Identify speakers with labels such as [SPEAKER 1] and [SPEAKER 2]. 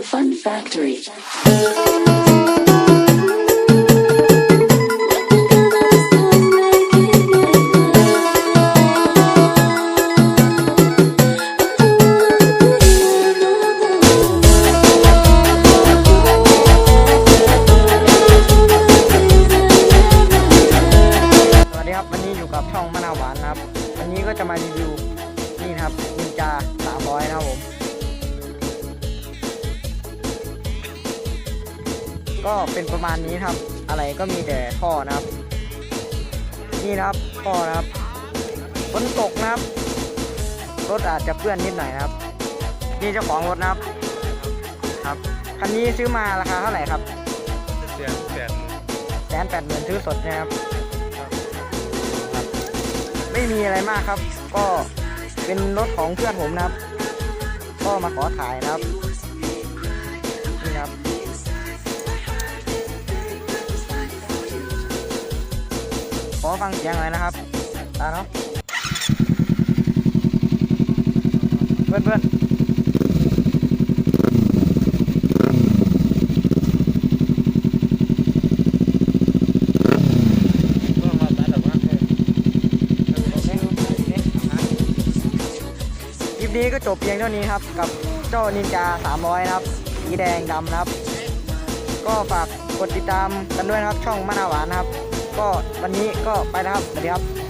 [SPEAKER 1] the Fun Factory.
[SPEAKER 2] สวัสดีครับ วันนี้อยู่กับช่องมะนาวหวานนะครับ วันนี้ก็จะมารีวิวนี่นะครับนินจา ก็เป็นประมาณนี้นะครับ อะไรก็มีแต่ท่อนะครับ นี่นะครับท่อนะครับฝนตกนะครับ รถอาจจะเปื้อนนิดหน่อยนะครับ นี่เจ้าของรถนะครับครับคันนี้ซื้อมาราคาเท่าไหร่ครับ
[SPEAKER 3] เสียงแสน
[SPEAKER 2] แสนแปดหมื่นซื้อสดนะครับ ไม่มีอะไรมากครับ ก็เป็นรถของเพื่อนผมนะครับ ก็มาขอถ่ายนะครับ อฟังเสียงหน่อยนะครับ ตาเนาะ เพื่อนเพื่อน
[SPEAKER 3] ก็มาตัดแบบว่า
[SPEAKER 2] คลิปนี้ก็จบเพียงเท่านี้ครับ กับเจ้านินจา 300 นะครับ สีแดงดำนะครับ ก็ฝากกดติดตามกันด้วยนะครับ ช่องมะนาวหวานนะครับ ก็วันนี้ก็ไปแล้วครับสวัสดีครับ